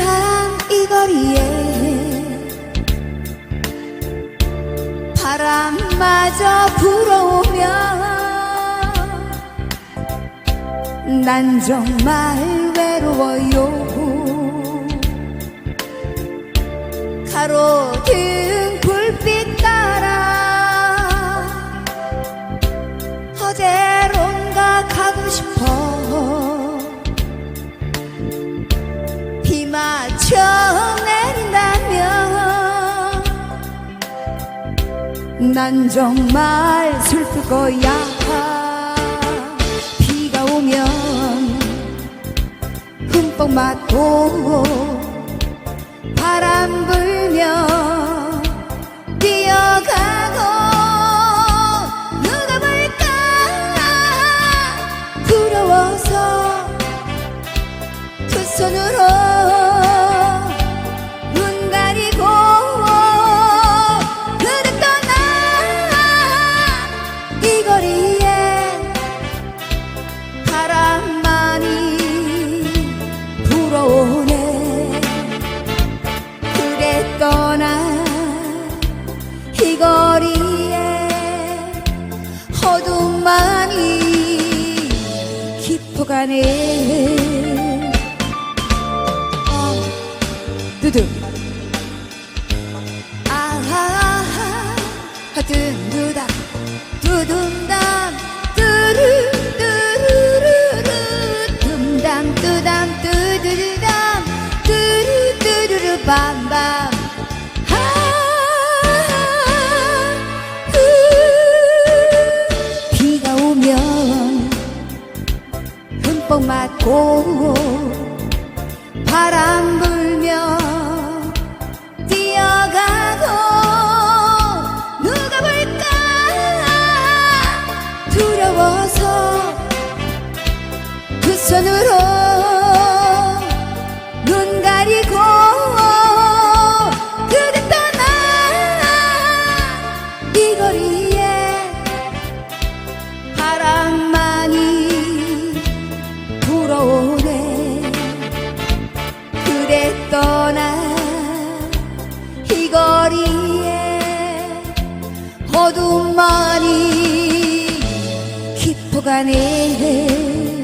파란 이 거리에 바람마저 불어오면 난 정말 외로워요. 가로등 불빛 따라 어제 난 정말 슬플 거야. 비가 오면 흠뻑 맞고 바람 불며 뛰어가고 누가 볼까? 부러워서 두 손으로 깊어가네 어, 두둥. 아하하 두둥두다 두둠담 맞고 바람 불며 뛰어가고 누가 볼까? 두려워서 두 손으로 이 거리에 어둠만이 깊어가네